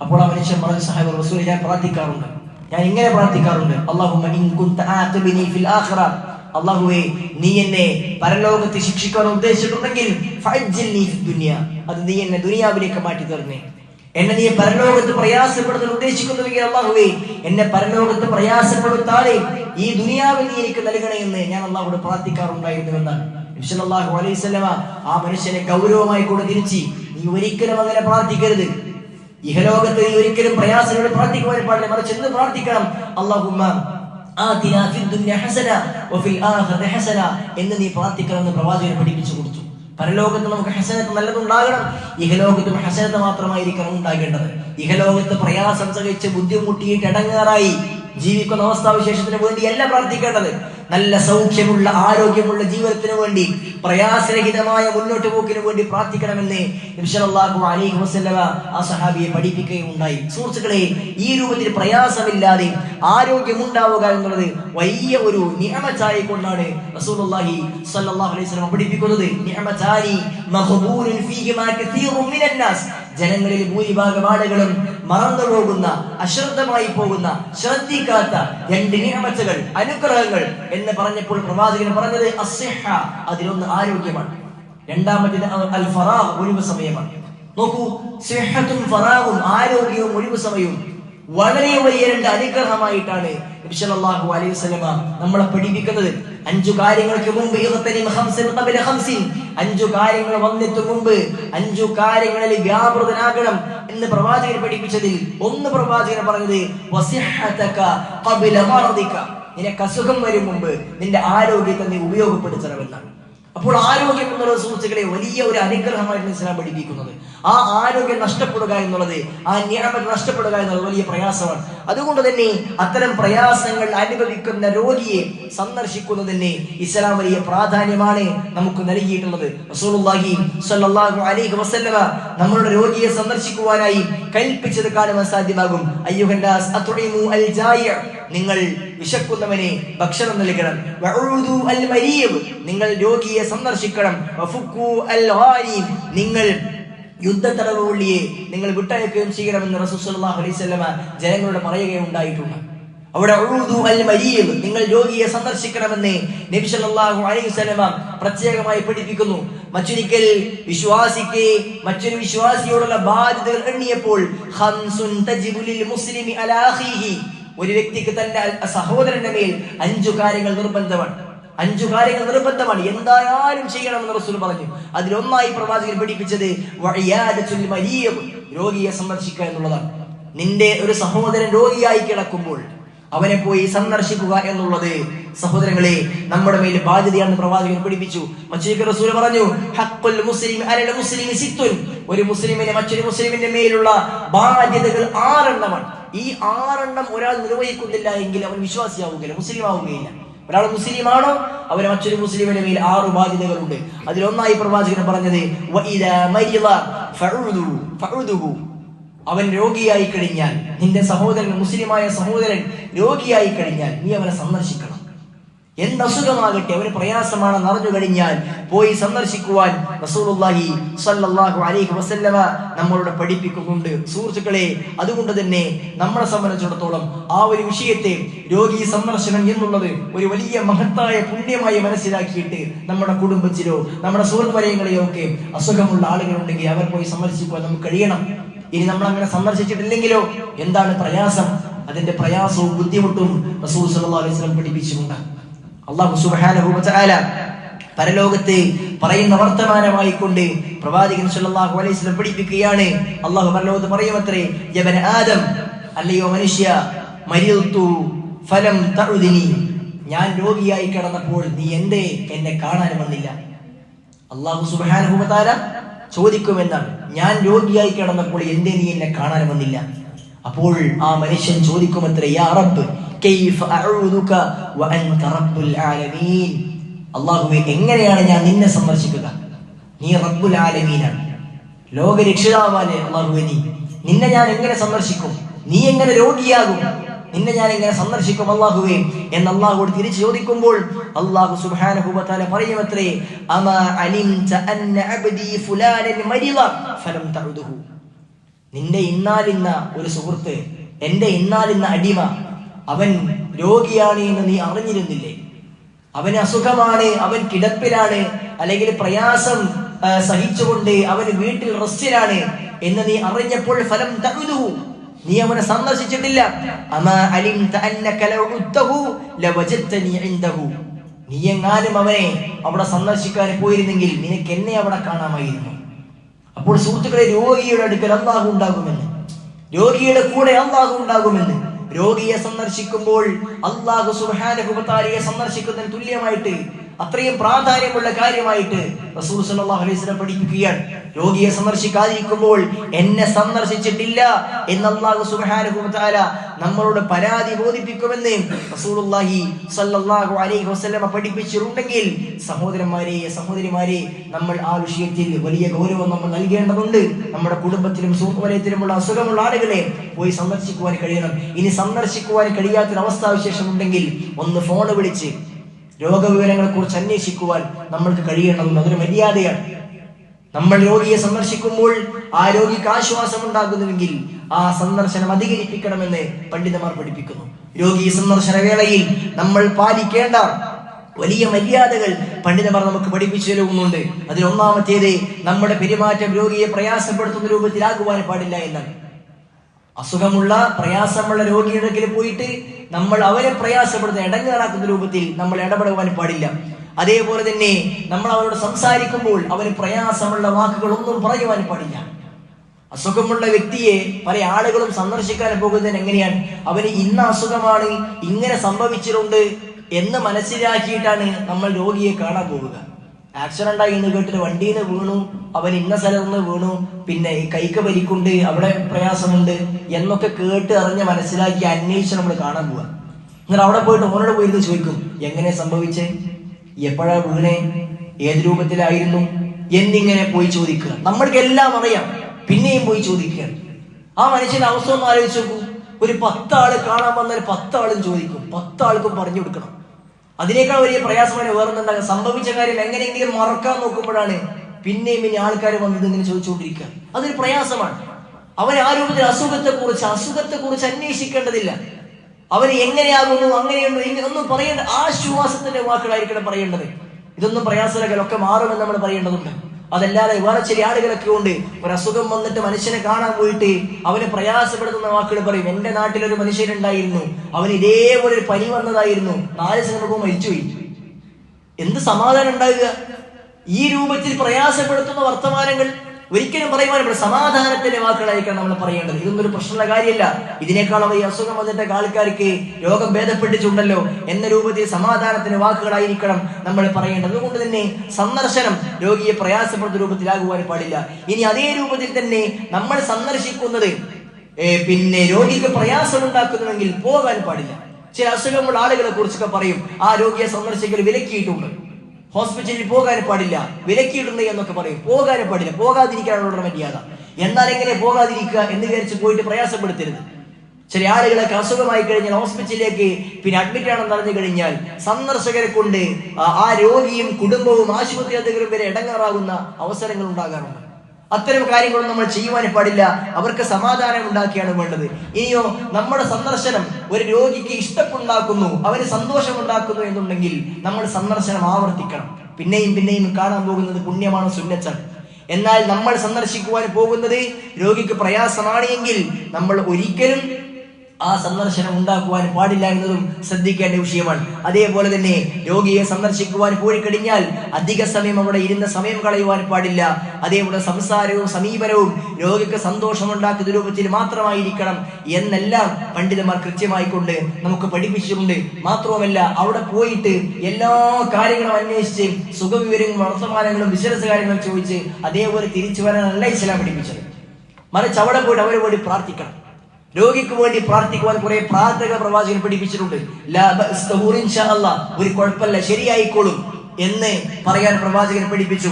അപ്പോൾ ആ മനുഷ്യൻ പറഞ്ഞു സഹാബ് റസൂൽ ഞാൻ പ്രാർത്ഥിക്കാറുണ്ട്. ഞാൻ ഇങ്ങനെ പ്രാർത്ഥിക്കാറുണ്ട്. അല്ലാഹുവേ നീ എന്നെ പരലോകത്ത് ശിക്ഷിക്കാൻ ഉദ്ദേശിച്ചിട്ടുണ്ടെങ്കിൽ അത് നീ എന്നെ ദുനിയാവിലേക്ക് മാറ്റി തരണേ എന്നെ നീ പരലോകത്ത് പ്രയാസപ്പെടുത്താൻ ഉദ്ദേശിക്കുന്നുവെങ്കിൽ അള്ളാഹുവേ എന്നെ പരലോകത്ത് പ്രയാസപ്പെടുത്താതെ ഈ ദുനിയാവിൽ നീ എനിക്ക് നൽകണേ എന്ന് ഞാൻ അള്ളാഹോട് പ്രാർത്ഥിക്കാറുണ്ടായിരുന്നു എന്നാണ് നബിസല്ലല്ലാഹു അലൈഹി ആ മനുഷ്യനെ ഗൗരവമായി കൂടെ തിരിച്ച് നീ ഒരിക്കലും അങ്ങനെ പ്രാർത്ഥിക്കരുത്. ഇഹലോകത്ത് നീ ഒരിക്കലും പ്രയാസങ്ങളോട് പ്രാർത്ഥിക്കുവാൻ പാടില്ല മറിച്ച് എന്ന് പ്രാർത്ഥിക്കണം? ഹസന എന്ന് നീ പ്രാർത്ഥിക്കണം എന്ന് പ്രവാചകൻ പഠിപ്പിച്ചു കൊടുത്തു. പരലോകത്ത് നമുക്ക് ഹസനത്ത് നല്ലതുണ്ടാകണം ഇഹലോകത്തും ഹസനത്ത് മാത്രമായിരിക്കണം ഉണ്ടാകേണ്ടത്. ഇഹലോകത്ത് പ്രയാസം സഹിച്ച് ബുദ്ധിമുട്ടിയിട്ട് ഇടങ്ങാറായി ജീവിക്കുന്ന അവസ്ഥാവിശേഷത്തിന് വേണ്ടിയല്ല പ്രാർത്ഥിക്കേണ്ടത്. നല്ല സൗഖ്യമുള്ള ആരോഗ്യമുള്ള ജീവിതത്തിനു വേണ്ടി പ്രയാസരഹിതമായ മുന്നോട്ട് പോക്കിനു വേണ്ടി പ്രാർത്ഥിക്കണമെന്ന് നബിസല്ലല്ലാഹു അലൈഹി ആ സഹാബിയെ പഠിപ്പിക്കുകയുണ്ടായി സുഹൃത്തുക്കളെ ഈ രൂപത്തിൽ പ്രയാസമില്ലാതെ ആരോഗ്യമുണ്ടാവുക എന്നുള്ളത് വലിയ ഒരു നിയമചായി കൊണ്ടാണ് റസൂലുള്ളാഹി അലൈഹി വസല്ലം പഠിപ്പിക്കുന്നത്. കസീറുൻ മിനൻ നാസ്. ജനങ്ങളിൽ ഭൂരിഭാഗം ആളുകളും മറന്നു പോകുന്ന അശ്രദ്ധമായി പോകുന്ന ശ്രദ്ധിക്കാത്ത രണ്ട് നിയമച്ചകൾ അനുഗ്രഹങ്ങൾ എന്ന് പറഞ്ഞപ്പോൾ പ്രവാചകൻ പറഞ്ഞത് അസ്യഹ അതിലൊന്ന് ആരോഗ്യമാണ്. രണ്ടാമത്തേത് അൽ ഫറാഹ് ഒഴിവ് സമയമാണ്. നോക്കൂ സ്നേഹത്തും ഫറാഹും ആരോഗ്യവും ഒഴിവ് സമയവും വളരെ വലിയ രണ്ട് അനുഗ്രഹമായിട്ടാണ് നബി സല്ലല്ലാഹു അലൈഹി സ്വലമ നമ്മളെ പഠിപ്പിക്കുന്നത്. അഞ്ചു കാര്യങ്ങൾക്ക് മുമ്പ് അഞ്ചു കാര്യങ്ങൾ വന്നെത്തും മുമ്പ് അഞ്ചു കാര്യങ്ങളിൽ വ്യാപൃതനാകണം എന്ന് പ്രവാചകൻ പഠിപ്പിച്ചതിൽ ഒന്ന് പ്രവാചകൻ പറഞ്ഞത് നിനക്ക് അസുഖം വരും മുമ്പ് നിന്റെ ആരോഗ്യത്തെ നീ ഉപയോഗപ്പെടുത്തണമെന്നാണ് അപ്പോൾ ആരോഗ്യം എന്നുള്ള സുഹൃത്തുക്കളെ വലിയ ഒരു അനുഗ്രഹമായിട്ട് ഇസ്ലാം പഠിപ്പിക്കുന്നത്. ആ ആരോഗ്യം നഷ്ടപ്പെടുക എന്നുള്ളത് ആ നിയമം നഷ്ടപ്പെടുക എന്നുള്ളത് വലിയ പ്രയാസമാണ്. അതുകൊണ്ട് തന്നെ അത്തരം പ്രയാസങ്ങൾ അനുഭവിക്കുന്ന രോഗിയെ സന്ദർശിക്കുന്നതിന് ഇസ്ലാം വലിയ പ്രാധാന്യമാണ് നമുക്ക് നൽകിയിട്ടുള്ളത്. റസൂലുള്ളാഹി സ്വല്ലല്ലാഹു അലൈഹി വസല്ലമ നമ്മളുടെ രോഗിയെ സന്ദർശിക്കുവാനായി കൽപ്പിച്ചത് കാണുവാൻ സാധ്യമാകും. അയ്യുഹന്നാസ് നിങ്ങൾ വിശക്കുന്നവനെ ഭക്ഷണം നൽകണം. നിങ്ങൾ രോഗിയെ സന്ദർശിക്കണം. നിങ്ങൾ യുദ്ധ തടവ് നിങ്ങൾ വിട്ടയക്കുകയും ചെയ്യണമെന്ന് റസൂൽ അലൈവല്ലമ ജനങ്ങളോട് പറയുകയുണ്ടായിട്ടുണ്ട് അവിടെ നിങ്ങൾ രോഗിയെ സന്ദർശിക്കണമെന്ന് നബി സല്ലല്ലാഹു അലൈഹി വസല്ലം പ്രത്യേകമായി പഠിപ്പിക്കുന്നു. മറ്റൊരിക്കൽ വിശ്വാസിക്ക് മറ്റൊരു വിശ്വാസിയോടുള്ള ബാധ്യതകൾ എണ്ണിയപ്പോൾ ഖംസുൻ തജിബു ലിൽ മുസ്ലിമി അലാ അഖീഹി ഒരു വ്യക്തിക്ക് തന്റെ സഹോദരന്റെ മേൽ അഞ്ചു കാര്യങ്ങൾ നിർബന്ധമാണ്. അഞ്ചു കാര്യങ്ങൾ നിർബന്ധമാണ്. എന്തായാലും ചെയ്യണമെന്ന് റസൂൽ പറഞ്ഞു. അതിലൊന്നായി പ്രവാചകൻ പഠിപ്പിച്ചത് രോഗിയെ സന്ദർശിക്കുക എന്നുള്ളതാണ്. നിന്റെ ഒരു സഹോദരൻ രോഗിയായി കിടക്കുമ്പോൾ അവനെ പോയി സന്ദർശിക്കുക എന്നുള്ളത് സഹോദരങ്ങളെ നമ്മുടെ മേൽ ബാധ്യതയാണെന്ന് പ്രവാചകൻ പഠിപ്പിച്ചു. മറ്റൊരിക്കൽ റസൂൽ പറഞ്ഞു മുസ്ലിം അലൽ ഒരു മുസ്ലിമിന് മറ്റൊരു മുസ്ലിമിന്റെ മേലുള്ള ബാധ്യതകൾ ആറെണ്ണമാണ്. ഈ ആറെണ്ണം ഒരാൾ നിർവഹിക്കുന്നില്ല എങ്കിൽ അവൻ വിശ്വാസിയാവുകയില്ല മുസ്ലിം ആവുകയില്ല ഒരാൾ മുസ്ലിമാണോ? അവന് മറ്റൊരു മുസ്ലിമിന്റെ മേൽ ആറ് ബാധ്യതകളുണ്ട്. അതിലൊന്നായി പ്രവാചകൻ പറഞ്ഞത് അവൻ രോഗിയായി കഴിഞ്ഞാൽ നിന്റെ സഹോദരൻ മുസ്ലിമായ സഹോദരൻ രോഗിയായി കഴിഞ്ഞാൽ നീ അവനെ സന്ദർശിക്കണം. എന്ത് അസുഖമാകട്ടെ അവന് പ്രയാസമാണ് അറിഞ്ഞു കഴിഞ്ഞാൽ പോയി സന്ദർശിക്കുവാൻ റസൂലുള്ളാഹി സല്ലല്ലാഹു അലൈഹി വസല്ലമ നമ്മളോട് പഠിപ്പിക്കുന്നുണ്ട്. സുഹൃത്തുക്കളെ അതുകൊണ്ട് തന്നെ നമ്മളെ സംബന്ധിച്ചിടത്തോളം ആ ഒരു വിഷയത്തെ രോഗി സന്ദർശനം എന്നുള്ളത് ഒരു വലിയ മഹത്തായ പുണ്യമായി മനസ്സിലാക്കിയിട്ട് നമ്മുടെ കുടുംബത്തിലോ നമ്മുടെ സുഹൃത്ത് വലയങ്ങളിലോ ഒക്കെ അസുഖമുള്ള ആളുകളുണ്ടെങ്കിൽ അവർ പോയി സന്ദർശിക്കുവാൻ നമുക്ക് കഴിയണം. ഇനി നമ്മൾ അങ്ങനെ സന്ദർശിച്ചിട്ടില്ലെങ്കിലോ? എന്താണ് പ്രയാസം? അതിന്റെ പ്രയാസവും ബുദ്ധിമുട്ടും റസൂൽ സല്ലല്ലാഹു അലൈഹി വസല്ലം പഠിപ്പിച്ചിട്ടുണ്ട്. അള്ളാഹു സുബ്ഹാനഹു വതആല പരലോകത്ത് പറയുന്ന വർത്തമാനമായി കൊണ്ട് പ്രവാചകൻ സല്ലല്ലാഹു അലൈഹി വസല്ലം പഠിപ്പിക്കുകയാണ്. അള്ളാഹു പരലോകത്ത് പറയുമത്രേ യബന ആദം അല്ലയോ മനുഷ്യ മരിയത്തു ഫലം തഉദിനി ഞാൻ രോഗിയായി കിടന്നപ്പോൾ നീ എന്തേ എന്നെ കാണാൻ വന്നില്ല? അള്ളാഹു സുബ്ഹാനഹു വതആല ചോദിക്കുമെന്നാണ്. ഞാൻ രോഗിയായി കിടന്നപ്പോൾ എന്തേ നീ എന്നെ കാണാൻ വന്നില്ല? അപ്പോൾ ആ മനുഷ്യൻ ചോദിക്കുമത്രേ യാ റബ്ബ് അല്ലാഹുവേ എങ്ങനെയാണ് ഞാൻ നിന്നെ സന്ദർശിക്കുക? നീ റബ്ബുൽ ആലമീനാണ് ലോക രക്ഷിതാവാലെ അല്ലാഹുവേ നീ. നിന്നെ ഞാൻ എങ്ങനെ സന്ദർശിക്കും? നീ എങ്ങനെ രോഗിയാകും? നിന്നെ ഞാൻ എങ്ങനെ സന്ദർശിക്കും അല്ലാഹുവേ? എന്ന് അല്ലാഹുവോട് തിരിച്ചു ചോദിക്കുമ്പോൾ അല്ലാഹു സുബ്ഹാനഹു വതആല പറയുമത്രേ അമാ മരിള ഫലം നിന്റെ ഇന്നാലിന്ന ഒരു സുഹൃത്ത് എന്റെ ഇന്നാലിന്ന അടിമ അവൻ രോഗിയാണ് എന്ന് നീ അറിഞ്ഞിരുന്നില്ലേ? അവൻ അസുഖമാണ് അവൻ കിടപ്പിലാണ് അല്ലെങ്കിൽ പ്രയാസം സഹിച്ചുകൊണ്ട് അവൻ വീട്ടിൽ റെസ്റ്റിലാണ് എന്ന് നീ അറിഞ്ഞപ്പോൾ ഫലം തകുതു നീ അവനെ സന്ദർശിച്ചിട്ടില്ല. നീ എങ്ങാനും അവനെ അവിടെ സന്ദർശിക്കാൻ പോയിരുന്നെങ്കിൽ നിനക്ക് എന്നെ അവിടെ കാണാമായിരുന്നു. അപ്പോൾ സുഹൃത്തുക്കളെ രോഗിയുടെ അടുക്കൽ അള്ളാഹു ഉണ്ടാകുമെന്ന്. രോഗിയുടെ കൂടെ അള്ളാഹു ഉണ്ടാകുമെന്ന്. രോഗിയെ സന്ദർശിക്കുമ്പോൾ അള്ളാഹു സുഹാനുഭവത്താരിയെ സന്ദർശിക്കുന്നതിന് തുല്യമായിട്ട് അത്രയും പ്രാധാന്യമുള്ള കാര്യമായിട്ട് അലൈഹി വസല്ലം പഠിപ്പിക്കുകയാണ്. രോഗിയെ സന്ദർശിക്കാതിരിക്കുമ്പോൾ എന്നെ സന്ദർശിച്ചിട്ടില്ല എന്ന് അല്ലാഹു സുബ്ഹാനഹു നമ്മളോട് പരാതി ബോധിപ്പിക്കുമെന്ന് റസൂലുള്ളാഹി അലൈഹി പഠിപ്പിച്ചിട്ടുണ്ടെങ്കിൽ സഹോദരന്മാരെ സഹോദരിമാരെ നമ്മൾ ആ വിഷയത്തിൽ വലിയ ഗൗരവം നമ്മൾ നൽകേണ്ടതുണ്ട്. നമ്മുടെ കുടുംബത്തിലും സുഹൃത്തുവലയത്തിലുമുള്ള അസുഖമുള്ള ആളുകളെ പോയി സന്ദർശിക്കുവാൻ കഴിയണം. ഇനി സന്ദർശിക്കുവാൻ കഴിയാത്തൊരവസ്ഥാവിശേഷം ഉണ്ടെങ്കിൽ ഒന്ന് ഫോൺ വിളിച്ച് രോഗവിവരങ്ങളെ കുറിച്ച് അന്വേഷിക്കുവാൻ നമ്മൾക്ക് കഴിയണമെന്ന് അതൊരു മര്യാദയാണ്. നമ്മൾ രോഗിയെ സന്ദർശിക്കുമ്പോൾ ആ രോഗിക്ക് ആശ്വാസം ഉണ്ടാകുന്നുവെങ്കിൽ ആ സന്ദർശനം അധികരിപ്പിക്കണമെന്ന് പണ്ഡിതന്മാർ പഠിപ്പിക്കുന്നു. രോഗി സന്ദർശന വേളയിൽ നമ്മൾ പാലിക്കേണ്ട വലിയ മര്യാദകൾ പണ്ഡിതന്മാർ നമുക്ക് പഠിപ്പിച്ചു തരുന്നുണ്ട്. അതിൽ ഒന്നാമത്തേത് നമ്മുടെ പെരുമാറ്റം രോഗിയെ പ്രയാസപ്പെടുത്തുന്ന രൂപത്തിലാകുവാൻ പാടില്ല എന്നാണ്. അസുഖമുള്ള പ്രയാസമുള്ള രോഗിയുടെ പോയിട്ട് നമ്മൾ അവരെ പ്രയാസപ്പെടുന്ന ഇടങ്ങേറാക്കുന്ന രൂപത്തിൽ നമ്മൾ ഇടപെടുവാൻ പാടില്ല. അതേപോലെ തന്നെ നമ്മൾ അവരോട് സംസാരിക്കുമ്പോൾ അവന് പ്രയാസമുള്ള വാക്കുകളൊന്നും പറയുവാൻ പാടില്ല. അസുഖമുള്ള വ്യക്തിയെ പല ആളുകളും സന്ദർശിക്കാൻ പോകുന്നതിന് എങ്ങനെയാണ്? അവന് ഇന്ന അസുഖമാണ് ഇങ്ങനെ സംഭവിച്ചിട്ടുണ്ട് എന്ന് മനസ്സിലാക്കിയിട്ടാണ് നമ്മൾ രോഗിയെ കാണാൻ പോവുക. ആക്സിഡന്റ് ആയി എന്ന് കേട്ടിട്ട് വണ്ടിയിൽ നിന്ന് വീണു അവൻ ഇന്ന സ്ഥലത്ത് നിന്ന് വീണു പിന്നെ ഈ കൈക്ക് പരിക്കുണ്ട് അവിടെ പ്രയാസമുണ്ട് എന്നൊക്കെ കേട്ട് അറിഞ്ഞ് മനസ്സിലാക്കി അന്വേഷിച്ച് നമ്മൾ കാണാൻ പോവാ. എന്നിട്ട് അവിടെ പോയിട്ട് ഓനോട് പോയിരുന്ന് ചോദിക്കും എങ്ങനെ സംഭവിച്ചേ? എപ്പോഴാ വീണേ? ഏത് രൂപത്തിലായിരുന്നു? എന്നിങ്ങനെ പോയി ചോദിക്കുക. നമ്മൾക്ക് എല്ലാം അറിയാം പിന്നെയും പോയി ചോദിക്കുക. ആ മനുഷ്യന്റെ അവസ്ഥ ഒന്ന് ആലോചിച്ച് നോക്കൂ. ഒരു പത്താൾ കാണാൻ വന്നാൽ പത്താളും ചോദിക്കും പത്താൾക്കും പറഞ്ഞു കൊടുക്കണം. അതിനേക്കാൾ വലിയ പ്രയാസമാണ് വേറൊന്നുണ്ടാകും സംഭവിച്ച കാര്യം എങ്ങനെയെങ്കിലും മറക്കാൻ നോക്കുമ്പോഴാണ് പിന്നെയും പിന്നെ ആൾക്കാർ വന്നത് ഇങ്ങനെ ചോദിച്ചുകൊണ്ടിരിക്കുക. അതൊരു പ്രയാസമാണ്. അവൻ ആ രൂപത്തിൽ അസുഖത്തെ കുറിച്ച് അസുഖത്തെ കുറിച്ച് അന്വേഷിക്കേണ്ടതില്ല. അവൻ എങ്ങനെയാകുന്നു അങ്ങനെയുണ്ടോ ഇങ്ങനെ ഒന്നും പറയേണ്ട ആശ്വാസത്തിന്റെ വാക്കുകളായിരിക്കണം പറയേണ്ടത്. ഇതൊന്നും പ്രയാസങ്ങളൊക്കെ മാറുമെന്ന് നമ്മൾ പറയേണ്ടതുണ്ട്. അതല്ലാതെ വേറെ ചില ആളുകളൊക്കെ ഉണ്ട്. ഒരു അസുഖം വന്നിട്ട് മനുഷ്യനെ കാണാൻ പോയിട്ട് അവനെ പ്രയാസപ്പെടുത്തുന്ന വാക്കുകൾ പറയും. എന്റെ നാട്ടിലൊരു മനുഷ്യനുണ്ടായിരുന്നു. അവന് ഇതേപോലെ ഒരു പനി വന്നതായിരുന്നു. നാല് സിനിമക്കും മരിച്ചുപോയി. എന്ത് സമാധാനം ഉണ്ടാകുക ഈ രൂപത്തിൽ പ്രയാസപ്പെടുത്തുന്ന വർത്തമാനങ്ങൾ ഒരിക്കലും പറയുവാൻ ഇവിടെ സമാധാനത്തിന്റെ വാക്കുകളായിരിക്കണം നമ്മൾ പറയേണ്ടത്. ഇതൊന്നും ഒരു പ്രശ്നമുള്ള കാര്യമല്ല. ഇതിനേക്കാൾ ഈ അസുഖം വന്നിട്ട് ആൾക്കാർക്ക് രോഗം ഭേദപ്പെട്ടിട്ടുണ്ടല്ലോ എന്ന രൂപത്തിൽ സമാധാനത്തിന്റെ വാക്കുകളായിരിക്കണം നമ്മൾ പറയേണ്ടത്. അതുകൊണ്ട് തന്നെ സന്ദർശനം രോഗിയെ പ്രയാസപ്പെടുന്ന രൂപത്തിലാകുവാൻ പാടില്ല. ഇനി അതേ രൂപത്തിൽ തന്നെ നമ്മൾ സന്ദർശിക്കുന്നത് പിന്നെ രോഗിക്ക് പ്രയാസം പ്രയാസമുണ്ടാക്കുന്നുവെങ്കിൽ പോകാൻ പാടില്ല. ചില അസുഖമുള്ള ആളുകളെ കുറിച്ചൊക്കെ പറയും ആ രോഗിയെ സന്ദർശിക്കൽ വിലക്കിയിട്ടുണ്ട്. ഹോസ്പിറ്റലിൽ പോകാൻ പാടില്ല വിലക്കിയിട്ടുണ്ട് എന്നൊക്കെ പറയും. പോകാൻ പാടില്ല പോകാതിരിക്കാനുള്ള മര്യാദ. എന്നാൽ എങ്ങനെ പോകാതിരിക്കുക എന്ന് വിചാരിച്ച് പോയിട്ട് പ്രയാസപ്പെടുത്തരുത്. ചില ആളുകളൊക്കെ അസുഖമായി കഴിഞ്ഞാൽ ഹോസ്പിറ്റലിലേക്ക് പിന്നെ അഡ്മിറ്റ് ആണെന്ന് അറിഞ്ഞു കഴിഞ്ഞാൽ സന്ദർശകരെ കൊണ്ട് ആ രോഗിയും കുടുംബവും ആശുപത്രി അധികൃതരും വരെ ഇടങ്ങാറാകുന്ന അവസരങ്ങൾ ഉണ്ടാകാറുണ്ട്. അത്തരം കാര്യങ്ങളൊന്നും നമ്മൾ ചെയ്യുവാൻ പാടില്ല. അവർക്ക് സമാധാനം ഉണ്ടാക്കിയാണ് വേണ്ടത്. ഇനിയോ നമ്മുടെ സന്ദർശനം ഒരു രോഗിക്ക് ഇഷ്ടപ്പുണ്ടാക്കുന്നു അവന് സന്തോഷം ഉണ്ടാക്കുന്നു എന്നുണ്ടെങ്കിൽ നമ്മൾ സന്ദർശനം ആവർത്തിക്കണം. പിന്നെയും പിന്നെയും കാണാൻ പോകുന്നത് പുണ്യമാണ് സുന്നച്ചാണ് എന്നാൽ നമ്മൾ സന്ദർശിക്കുവാൻ പോകുന്നത് രോഗിക്ക് പ്രയാസമാണ് എങ്കിൽ നമ്മൾ ഒരിക്കലും ആ സന്ദർശനം ഉണ്ടാക്കുവാൻ പാടില്ല എന്നതും ശ്രദ്ധിക്കേണ്ട വിഷയമാണ്. അതേപോലെ തന്നെ രോഗിയെ സന്ദർശിക്കുവാൻ പോയി കഴിഞ്ഞാൽ അധിക സമയം അവിടെ ഇരുന്ന സമയം കളയുവാൻ പാടില്ല. അതേപോലെ സംസാരവും സമീപനവും രോഗിക്ക് സന്തോഷമുണ്ടാക്കുന്ന രൂപത്തിൽ മാത്രമായിരിക്കണം എന്നെല്ലാം പണ്ഡിതന്മാർ കൃത്യമായി കൊണ്ട് നമുക്ക് പഠിപ്പിച്ചിട്ടുണ്ട്. മാത്രവുമല്ല അവിടെ പോയിട്ട് എല്ലാ കാര്യങ്ങളും അന്വേഷിച്ച് സുഖവിവരങ്ങളും വർത്തമാനങ്ങളും ബിസിനസ് കാര്യങ്ങളും ചോദിച്ച് അതേപോലെ തിരിച്ചു വരാനല്ല ഇസ്ലാം പഠിപ്പിച്ചത്. മറിച്ച് അവിടെ പോയിട്ട് അവരോട് പ്രാർത്ഥിക്കണം. രോഗിക്ക് വേണ്ടി പ്രാർത്ഥിക്കുവാൻ കുറെ പ്രാർത്ഥന പ്രവാചകൻ പഠിപ്പിച്ചിട്ടുണ്ട്. ഒരു കുഴപ്പമില്ല. ശരിയായിക്കോളും. എന്ന് പറയാൻ പ്രവാചകൻ പഠിപ്പിച്ചു.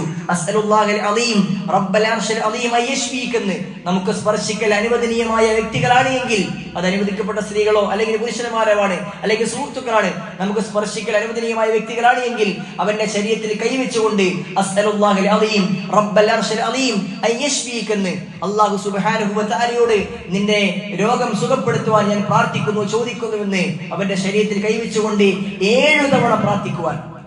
എന്ന് നമുക്ക് സ്പർശിക്കൽ അനുവദനീയമായ വ്യക്തികളാണ് എങ്കിൽ അത് അനുവദിക്കപ്പെട്ട സ്ത്രീകളോ അല്ലെങ്കിൽ പുരുഷന്മാരാണ് അല്ലെങ്കിൽ സുഹൃത്തുക്കളാണ്. നമുക്ക് സ്പർശിക്കൽ അനുവദനീയമായ വ്യക്തികളാണ് എങ്കിൽ അവന്റെ ശരീരത്തിൽ കൈവച്ചുകൊണ്ട് എന്ന് വ തആലയോട് നിന്റെ രോഗം സുഖപ്പെടുത്തുവാൻ ഞാൻ പ്രാർത്ഥിക്കുന്നു ചോദിക്കുന്നുവെന്ന് അവന്റെ ശരീരത്തിൽ കൈവച്ചുകൊണ്ട് ഏഴു തവണ പ്രാർത്ഥിക്കുവാൻ.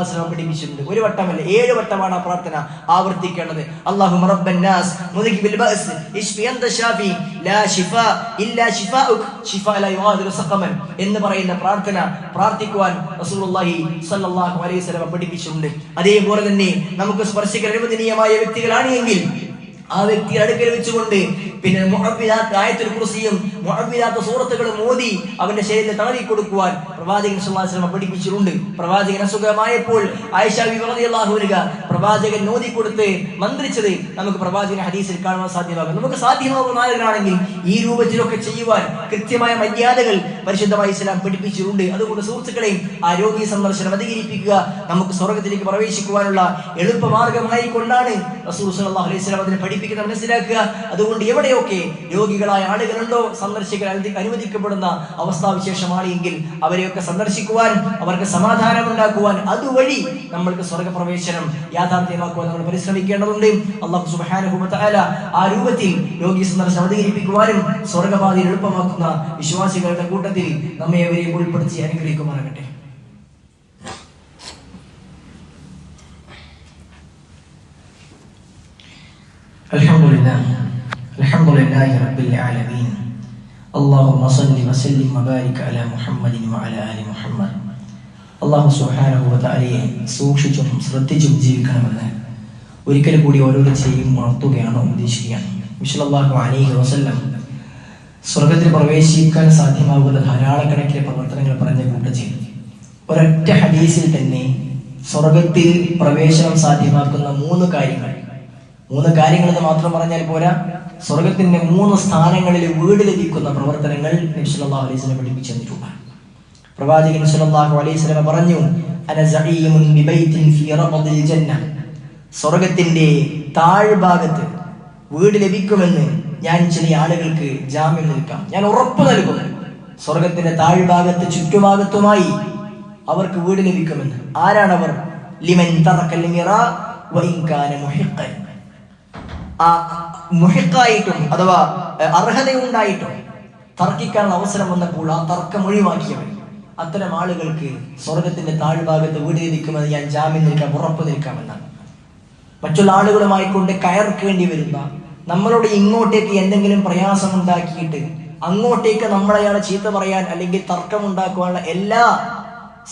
വസല്ലം പഠിപ്പിച്ചിട്ടുണ്ട്. ഒരു വട്ടമല്ല ഏഴ് വട്ടമാണ് ആ പ്രാർത്ഥന ആവർത്തിക്കേണ്ടത്. സഖമൻ എന്ന് പറയുന്ന പ്രാർത്ഥന പ്രാർത്ഥിക്കുവാൻ റസൂലുള്ളാഹി സ്വല്ലല്ലാഹു അലൈഹി വസല്ലം പഠിപ്പിച്ചിട്ടുണ്ട്. അതേപോലെ തന്നെ നമുക്ക് സ്പർശിക്കാൻ അനുവദനീയമായ വ്യക്തികളാണ് എങ്കിൽ ആ വ്യക്തി അടുക്കൽ വെച്ചുകൊണ്ട് പിന്നെ മുഅവ്വിദാത്ത് ആയത്തുൽ കുറിസിയും മുഹബിലാത്ത സൂറത്തുകളും മോദി അവന്റെ ശരീരത്തെ തടവി കൊടുക്കുവാൻ പ്രവാചകൻ വസല്ലം പഠിപ്പിച്ചിട്ടുണ്ട്. പ്രവാചകൻ അസുഖമായപ്പോൾ ആയിഷ റളിയല്ലാഹു പ്രവാചകൻ മോദി കൊടുത്ത് മന്ത്രിച്ചത് നമുക്ക് പ്രവാചകൻ ഹദീസിൽ കാണുവാൻ സാധ്യമാകും. നമുക്ക് സാധ്യമാകുന്ന ആളുകളാണെങ്കിൽ ഈ രൂപത്തിലൊക്കെ ചെയ്യുവാൻ കൃത്യമായ മര്യാദകൾ പരിശുദ്ധമായ ഇസ്ലാം പഠിപ്പിച്ചിട്ടുണ്ട്. അതുകൊണ്ട് സുഹൃത്തുക്കളെയും ആരോഗ്യ സന്ദർശനം അധികരിപ്പിക്കുക നമുക്ക് സ്വർഗത്തിലേക്ക് പ്രവേശിക്കുവാനുള്ള എളുപ്പമാർഗമായി കൊണ്ടാണ് റസൂൽ സല്ലല്ലാഹു അലൈഹി വസല്ലം അതിനെ പഠിപ്പിക്കുന്നത് മനസ്സിലാക്കുക. അതുകൊണ്ട് എവിടെയൊക്കെ രോഗികളായ ആളുകളുണ്ടോ സന്ദർശിക്കാൻ അനുവദി- അനുവദിക്കപ്പെടുന്ന അവസ്ഥാവിശേഷമാണ് എങ്കിൽ അവരെയൊക്കെ സന്ദർശിക്കുവാൻ അവർക്ക് സമാധാനം ഉണ്ടാക്കുവാൻ അതുവഴി നമ്മൾക്ക് സ്വർഗപ്രവേശനം യാഥാർത്ഥ്യമാക്കുവാൻ നമ്മൾ പരിശ്രമിക്കേണ്ടതുണ്ട്. അള്ളാഹു തആല ആ രൂപത്തിൽ രോഗി സന്ദർശനം അധികരിപ്പിക്കുവാനും സ്വർഗപാതി എളുപ്പമാക്കുന്ന വിശ്വാസികളുടെ കൂട്ടത്തിൽ നമ്മെ അവരെയും ഉൾപ്പെടുത്തി അനുഗ്രഹിക്കുമാറാകട്ടെ الحمد لله الحمد لله رب العالمين اللهم صل وسلم وبارك على محمد وعلى ال محمد അള്ളാഹു സുബ്ഹാനഹു വ തആലയെ സൂക്ഷിച്ചും ശ്രദ്ധിച്ചും ജീവിക്കണമെന്ന് ഒരിക്കൽ കൂടി ഓരോരുത്തരെയും ഉണർത്തുകയാണ് ഉപദേശിക്കുകയാണ് വിശുദ്ധല്ലാഹു അലൈഹി വസല്ലം സ്വർഗത്തിൽ പ്രവേശിക്കാൻ സാധ്യമാകുന്ന ധാരാളക്കണക്കിന് പ്രവർത്തനങ്ങൾ പറഞ്ഞ കൂട്ടത്തിൽ ഒരൊറ്റ ഹദീസിൽ തന്നെ സ്വർഗത്തിൽ പ്രവേശനം സാധ്യമാക്കുന്ന മൂന്ന് കാര്യങ്ങൾ. മൂന്ന് കാര്യങ്ങൾ എന്ന് മാത്രം പറഞ്ഞാൽ പോരാ. സ്വർഗത്തിന്റെ മൂന്ന് സ്ഥാനങ്ങളിൽ വീട് ലഭിക്കുന്ന പ്രവർത്തനങ്ങൾ നബി സല്ലല്ലാഹു അലൈഹി വസല്ലം പഠിപ്പിച്ചു തന്നിട്ടുണ്ട്. പ്രവാചകൻ സല്ലല്ലാഹു അലൈഹി വസല്ലം പറഞ്ഞു അന സഈമുൻ ഫീ ജന്ന സ്വർഗത്തിന്റെ താഴ്ഭാഗത്ത് വീട് ലഭിക്കുമെന്ന് ഞാൻ ചില ആളുകൾക്ക് ജാമ്യം നൽകാം. ഞാൻ ഉറപ്പ് നൽകുന്നു സ്വർഗത്തിന്റെ താഴ്ഭാഗത്ത് ചുറ്റുഭാഗത്തുമായി അവർക്ക് വീട് ലഭിക്കുമെന്ന്. ആരാണവർ? ലിമൻ മുഹിക്കായിട്ടും അഥവാ അർഹതയുണ്ടായിട്ടും തർക്കിക്കാനുള്ള അവസരം വന്നപ്പോൾ ആ തർക്കം ഒഴിവാക്കിയവർ അത്തരം ആളുകൾക്ക് സ്വർഗത്തിന്റെ താഴ്ഭാഗത്ത് വീട് ലഭിക്കുമെന്ന് ഞാൻ ജാമ്യം നിൽക്കാം ഉറപ്പ് നിൽക്കാമെന്നാണ് മറ്റുള്ള ആളുകളുമായി കൊണ്ട് കയർക്കേണ്ടി വരുന്ന നമ്മളോട് ഇങ്ങോട്ടേക്ക് എന്തെങ്കിലും പ്രയാസം ഉണ്ടാക്കിയിട്ട് അങ്ങോട്ടേക്ക് നമ്മളയാളെ ചീത്ത പറയാൻ അല്ലെങ്കിൽ തർക്കമുണ്ടാക്കുവാനുള്ള എല്ലാ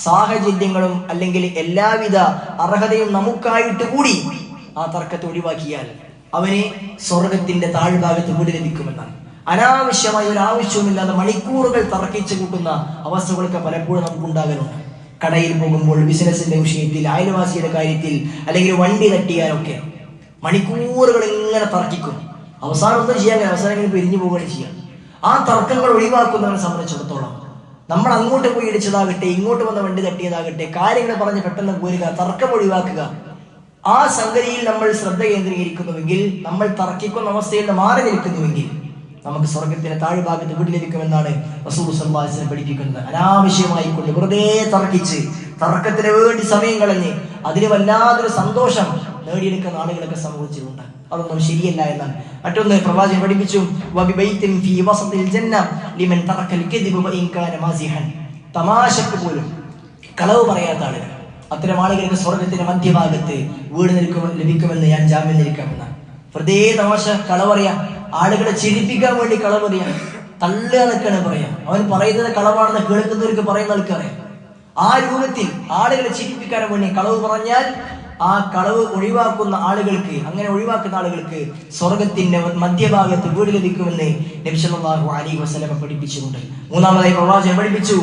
സാഹചര്യങ്ങളും അല്ലെങ്കിൽ എല്ലാവിധ അർഹതയും നമുക്കായിട്ട് കൂടി ആ തർക്കത്തെ ഒഴിവാക്കിയാൽ അവന് സ്വർഗത്തിന്റെ താഴ്ഭാഗത്ത് കൂടി ലഭിക്കുമെന്നാണ്. അനാവശ്യമായ ഒരു ആവശ്യവുമില്ലാതെ മണിക്കൂറുകൾ തർക്കിച്ചു കൂട്ടുന്ന അവസ്ഥകളൊക്കെ പലപ്പോഴും നമുക്ക് ഉണ്ടാകലുണ്ട്. കടയിൽ പോകുമ്പോൾ ബിസിനസിന്റെ വിഷയത്തിൽ അയൽവാസിയുടെ കാര്യത്തിൽ അല്ലെങ്കിൽ വണ്ടി തട്ടിയാലൊക്കെ മണിക്കൂറുകൾ ഇങ്ങനെ തർക്കിക്കും. അവസാനം ഒന്നും ചെയ്യാൻ കഴിയും അവസാനം ഇങ്ങനെ പിരിഞ്ഞു പോവുകയാണ് ചെയ്യാം ആ തർക്കങ്ങൾ ഒഴിവാക്കുന്നവരെ സംബന്ധിച്ചിടത്തോളം നമ്മൾ അങ്ങോട്ട് പോയി ഇടിച്ചതാകട്ടെ ഇങ്ങോട്ട് വന്ന വണ്ടി തട്ടിയതാകട്ടെ കാര്യങ്ങൾ പറഞ്ഞ് പെട്ടെന്ന് പോരുക തർക്കം ഒഴിവാക്കുക ആ സംഗതിയിൽ നമ്മൾ ശ്രദ്ധ കേന്ദ്രീകരിക്കുന്നുവെങ്കിൽ നമ്മൾ തർക്കിക്കുന്ന അവസ്ഥയിൽ നിന്ന് മാറി നിൽക്കുന്നുവെങ്കിൽ നമുക്ക് സ്വർഗത്തിന്റെ താഴ്ഭാഗത്ത് വീട് ലഭിക്കുമെന്നാണ് റസൂൽ സല്ലാസിനെ പഠിപ്പിക്കുന്നത്. അനാവശ്യമായി കൊണ്ട് വെറുതെ തർക്കിച്ച് തർക്കത്തിന് വേണ്ടി സമയം കളഞ്ഞ് അതിന് വല്ലാതൊരു സന്തോഷം നേടിയെടുക്കുന്ന ആളുകളൊക്കെ സമൂഹത്തിലുണ്ട്. അതൊന്നും ശരിയല്ല എന്നാണ്. മറ്റൊന്ന് പ്രവാചകൻ പഠിപ്പിച്ചു തമാശക്ക് പോലും കളവ് പറയാത്ത ആളുകൾ. അത്തരം ആളുകൾക്ക് സ്വർഗത്തിന്റെ മധ്യഭാഗത്ത് വീട് നിൽക്കും ലഭിക്കുമെന്ന് ഞാൻ ജാമ്യം നിൽക്കാമെന്ന് വെറുതെ തമാശ കളവറിയാം ആളുകളെ ചിരിപ്പിക്കാൻ വേണ്ടി കളവറിയാം തള്ളുക എന്നൊക്കെയാണ് പറയാം. അവൻ പറയുന്നത് കളവാണെന്ന് കേൾക്കുന്നവർക്ക് പറയുന്ന ആൾക്കറിയാം ആ രൂപത്തിൽ ആളുകളെ ചിരിപ്പിക്കാൻ വേണ്ടി കളവ് പറഞ്ഞാൽ ആ കളവ് ഒഴിവാക്കുന്ന ആളുകൾക്ക് അങ്ങനെ ഒഴിവാക്കുന്ന ആളുകൾക്ക് സ്വർഗത്തിന്റെ മധ്യഭാഗത്ത് വീട് ലഭിക്കുമെന്ന് നബിസല്ലാഹു അലി അലൈഹി പഠിപ്പിച്ചുകൊണ്ട് മൂന്നാമതായി പ്രവാചകൻ പഠിപ്പിച്ചു?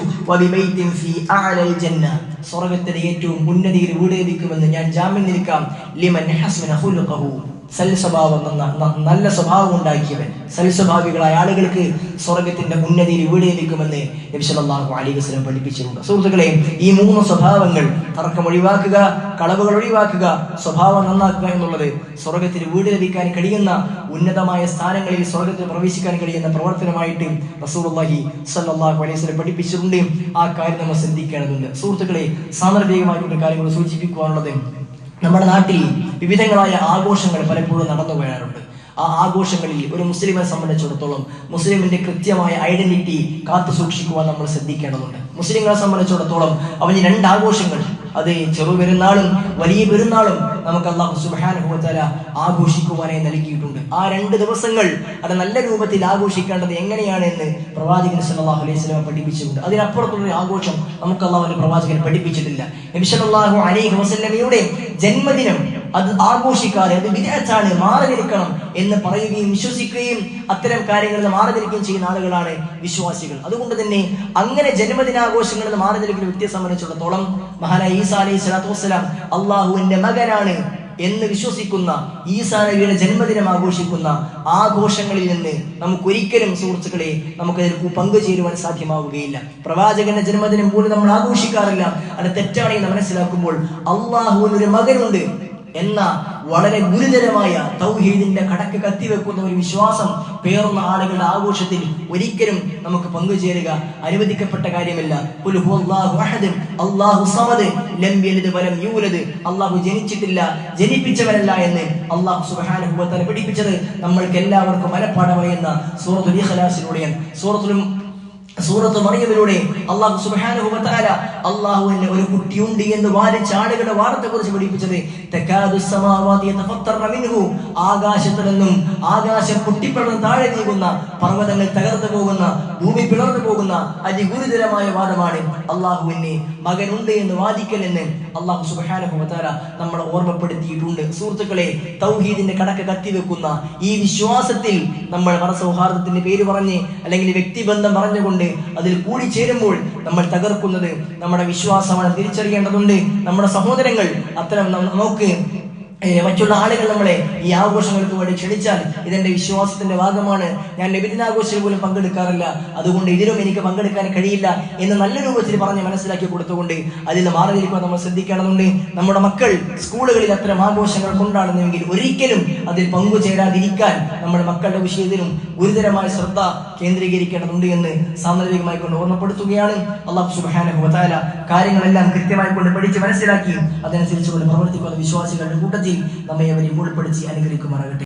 സ്വർഗത്തിന്റെ ഏറ്റവും ഉന്നതിയിൽ വീട് ലഭിക്കുമെന്ന് ഞാൻ ജാമ്യം നിൽക്കാം. ലിമൻ സൽസ്വഭാവം നല്ല സ്വഭാവം ഉണ്ടാക്കിയവൻ സൽസ്വഭാവികളായ ആളുകൾക്ക് സ്വർഗത്തിന്റെ ഉന്നതിയിൽ ഇവിടെ ലഭിക്കുമെന്ന് നബി സല്ലല്ലാഹു അലൈഹി വസല്ലം പഠിപ്പിച്ചിട്ടുണ്ട്. സുഹൃത്തുക്കളെ ഈ മൂന്ന് സ്വഭാവങ്ങൾ തർക്കം ഒഴിവാക്കുക കളവുകൾ ഒഴിവാക്കുക സ്വഭാവം നന്നാക്കുക എന്നുള്ളത് സ്വർഗത്തിൽ വീട് ലഭിക്കാൻ കഴിയുന്ന ഉന്നതമായ സ്ഥാനങ്ങളിൽ സ്വർഗത്തിൽ പ്രവേശിക്കാൻ കഴിയുന്ന പ്രവർത്തനമായിട്ട് റസൂലുള്ളാഹി സല്ലാഹു അലൈഹി വസല്ലം പഠിപ്പിച്ചിട്ടുണ്ട്. ആ കാര്യം നമ്മൾ ശ്രദ്ധിക്കേണ്ടതുണ്ട്. സുഹൃത്തുക്കളെ സാന്ദർഭികമായിട്ടുള്ള കാര്യങ്ങൾ സൂചിപ്പിക്കുവാനുള്ളത് നമ്മുടെ നാട്ടിൽ വിവിധങ്ങളായ ആഘോഷങ്ങൾ പലപ്പോഴും നടന്നു വരാറുണ്ട്. ആ ആഘോഷങ്ങളിൽ ഒരു മുസ്ലിമിനെ സംബന്ധിച്ചിടത്തോളം മുസ്ലിമിന്റെ കൃത്യമായ ഐഡന്റിറ്റി കാത്തു സൂക്ഷിക്കുവാൻ നമ്മൾ ശ്രദ്ധിക്കേണ്ടതുണ്ട്. മുസ്ലിങ്ങളെ സംബന്ധിച്ചിടത്തോളം അവന് രണ്ട് ആഘോഷങ്ങൾ അത് ചെറു പെരുന്നാളും വലിയ പെരുന്നാളും നമുക്ക് അള്ളാഹു സുബാനുഭവത്തല ആഘോഷിക്കുവാനായി നൽകിയിട്ടുണ്ട്. ആ രണ്ട് ദിവസങ്ങൾ അത് നല്ല രൂപത്തിൽ ആഘോഷിക്കേണ്ടത് എങ്ങനെയാണ് എന്ന് പ്രവാചകൻ സല്ലല്ലാഹു അലൈഹി വസല്ലം പഠിപ്പിച്ചിട്ടുണ്ട്. അതിനപ്പുറത്തുള്ള ആഘോഷം നമുക്ക് അള്ളാഹുവിന്റെ പ്രവാചകൻ പഠിപ്പിച്ചിട്ടില്ല. നബി സല്ലല്ലാഹു അലൈഹി വസല്ലമയുടെ ജന്മദിനം അത് ആഘോഷിക്കാതെ അത് വിദേശാണ് മാറിനിരിക്കണം എന്ന് പറയുകയും വിശ്വസിക്കുകയും അത്തരം കാര്യങ്ങളിൽ നിന്ന് മാറി നിൽക്കുകയും ചെയ്യുന്ന ആളുകളാണ് വിശ്വാസികൾ. അതുകൊണ്ട് തന്നെ അങ്ങനെ ജന്മദിനാഘോഷങ്ങളിൽ നിന്ന് മാറി നിൽക്കുന്ന വ്യക്തിയെ സംബന്ധിച്ചിടത്തോളം മഹാനായ ഈസാ അലൈഹി സ്വലാത്തു വസ്സലാം അള്ളാഹുവിന്റെ മകനാണ് എന്ന് വിശ്വസിക്കുന്ന ഈസാ നബിയുടെ ജന്മദിനം ആഘോഷിക്കുന്ന ആഘോഷങ്ങളിൽ നിന്ന് നമുക്ക് ഒരിക്കലും സുഹൃത്തുക്കളെ നമുക്കതിൽ പങ്കുചേരുവാൻ സാധ്യമാവുകയില്ല. പ്രവാചകന്റെ ജന്മദിനം പോലും നമ്മൾ ആഘോഷിക്കാറില്ല. അത് തെറ്റാണെന്ന് മനസ്സിലാക്കുമ്പോൾ അള്ളാഹുവിന് ഒരു മകനുണ്ട്. എന്ന വളരെ ഗുരുതരമായ തൗഹീദിന്റെ കടക്ക് കത്തിവെക്കുന്ന ഒരു വിശ്വാസം പേർന്ന ആളുകളുടെ ആഘോഷത്തിൽ ഒരിക്കലും നമുക്ക് പങ്കുചേരുക അനുവദിക്കപ്പെട്ട കാര്യമല്ല അള്ളാഹു സമദ്, ലം യലിദ് വലം യൂലദ്. അല്ലാഹു ജനിച്ചിട്ടില്ല ജനിപ്പിച്ചവനല്ല എന്ന് അള്ളാഹു സുബ്ഹാനഹു വ നമ്മൾക്ക് എല്ലാവർക്കും മനഃപ്പാഠമറിയുന്ന സൂറത്തുൽ ഇഖ്ലാസിലൂടെയാണ് സൂറത്തുൽ സൂറത്ത് മറിയമിലൂടെ അള്ളാഹു സുബ്ഹാനഹു വ തആല അള്ളാഹുവിന് ഒരു കുട്ടിയുണ്ട് എന്ന് വാരിച്ച ആളുകളുടെ വാർത്തയെ കുറിച്ച് പഠിപ്പിച്ചത് ആകാശത്തിൽ നിന്നും ആകാശം പൊട്ടിപ്പിളർന്ന് താഴെ നീങ്ങുന്ന പർവതങ്ങൾ തകർന്നു പോകുന്ന ഭൂമി പിളർന്നു പോകുന്ന അതിഗുരുതരമായ വാദമാണ് അള്ളാഹുവിന് മകനുണ്ട് എന്ന് വാദിക്കൽ എന്ന് അള്ളാഹു വ നമ്മളെ ഓർമ്മപ്പെടുത്തിയിട്ടുണ്ട്. സുഹൃത്തുക്കളെ തൗഹീദിന്റെ കടക്ക് കത്തിവെക്കുന്ന ഈ വിശ്വാസത്തിൽ നമ്മൾ മതസൗഹാർദ്ദത്തിന്റെ പേര് പറഞ്ഞ് അല്ലെങ്കിൽ വ്യക്തിബന്ധം പറഞ്ഞുകൊണ്ട് അതിൽ കൂടി ചേരുമ്പോൾ നമ്മൾ തകർക്കുന്നത് നമ്മുടെ വിശ്വാസമാണ് തിരിച്ചറിയേണ്ടതുണ്ട്. നമ്മുടെ സഹോദരങ്ങൾ അത്തരം നമുക്ക് മറ്റുള്ള ആളുകൾ നമ്മളെ ഈ ആഘോഷങ്ങൾക്ക് വേണ്ടി ക്ഷണിച്ചാൽ ഇതെന്റെ വിശ്വാസത്തിന്റെ ഭാഗമാണ്. ഞാൻ നബിദിനാഘോഷത്തിൽ പോലും പങ്കെടുക്കാറില്ല. അതുകൊണ്ട് ഇതിലും എനിക്ക് പങ്കെടുക്കാൻ കഴിയില്ല എന്ന് നല്ല രൂപത്തിൽ പറഞ്ഞ് മനസ്സിലാക്കി കൊടുത്തുകൊണ്ട് അതിൽ മാറി നമ്മൾ ശ്രദ്ധിക്കേണ്ടതുണ്ട്. നമ്മുടെ മക്കൾ സ്കൂളുകളിൽ അത്തരം ആഘോഷങ്ങൾ കൊണ്ടാണെന്നെങ്കിൽ ഒരിക്കലും അതിൽ പങ്കുചേരാതിരിക്കാൻ നമ്മുടെ മക്കളുടെ വിഷയത്തിലും ഗുരുതരമായ ശ്രദ്ധ കേന്ദ്രീകരിക്കേണ്ടതുണ്ട് എന്ന് സാന്ദർഭികമായി കൊണ്ട് ഓർമ്മപ്പെടുത്തുകയാണ്. അള്ളാഹു സുബാന കാര്യങ്ങളെല്ലാം കൃത്യമായി കൊണ്ട് പഠിച്ച് മനസ്സിലാക്കി അതനുസരിച്ച് കൊണ്ട് പ്രവർത്തിക്കുന്ന വിശ്വാസികളുടെ കൂട്ടത്തിൽ നമ്മെ അവരെ ഉൾപ്പെടുത്തി അനുഗ്രഹിക്കുമാറാകട്ടെ.